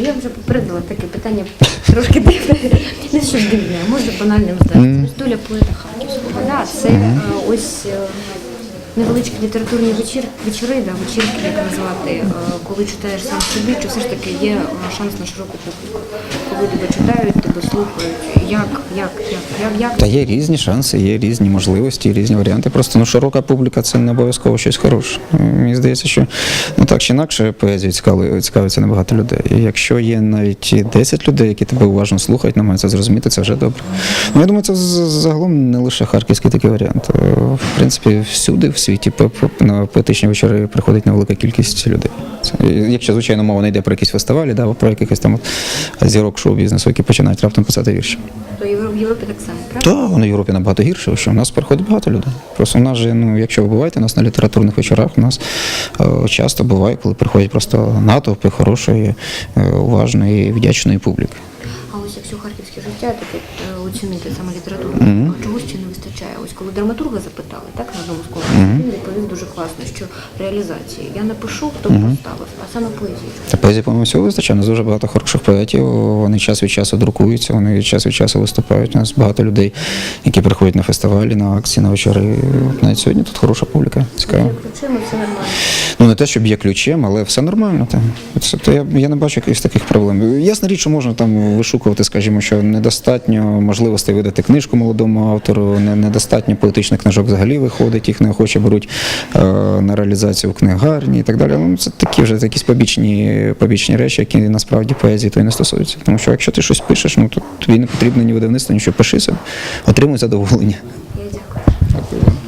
я вже попередила таке питання трошки дивне. Не що дивне, а може банальним здається. Ось доля поета Харківського. Да, це е, ось е, невеличкі літературні вечір, вечори, да, вечірки, як назвати, е, коли читаєш сам собі, чи все ж таки є е, шанс на широку публіку. Коли тебе читають, тебе слухають. Як, як, як, як, як? Та є різні шанси, є різні можливості, різні варіанти. Просто ну, широка публіка це не обов'язково щось хороше. Мені здається, що ну так чи інакше цікавили- цікавиться набагато людей. І якщо є навіть 10 людей, які тебе уважно слухають, намагаються зрозуміти, це вже добре. Ну я думаю, це загалом не лише харківський такий варіант. Е, В принципі, всюди в світі по- на поетичні вечори приходить невелика кількість людей. Якщо звичайно мова не йде про якісь фестивалі, да, про якихось там зірок шоу-бізнесу, які починають раптом писати вірші. То в Європі так само, правда? Так, на Європі набагато гірше, що у нас приходить багато людей. Просто у нас же, ну, якщо ви буваєте у нас на літературних вечорах, у нас е, часто буває, коли приходять просто натовпи хорошої, е, уважної, вдячної публіки. А ось якщо харківське життя таке е, оцінити саме літературу, а чогось ще не вистачає. Ось коли драматурга запитали, так на одному з конкурсів, він відповів дуже класно, що реалізації я напишу, хто б поставив, а саме поезію. Та поезії, по-моєму, всього вистачає. Дуже багато хороших поетів. Вони час від часу друкуються, вони від час від часу виступають. У нас багато людей, які приходять на фестивалі, на акції, на вечори. Навіть сьогодні тут хороша публіка. Цікаво. Все нормально. Ну не те, щоб є ключем, але все нормально. Там. Це, то я, я не бачу якихось таких проблем. Ясна річ, що можна там вишукувати, скажімо, що недостатньо можливостей видати книжку молодому автору, не, недостатньо поетичних книжок взагалі виходить, їх неохоче беруть е, на реалізацію в книгарні і так далі. Ну, це такі вже якісь побічні, побічні речі, які насправді поезії то і не стосуються. Тому що якщо ти щось пишеш, ну то тобі не потрібно ні видавництво, нічого пиши собі, отримуй задоволення. Дякую.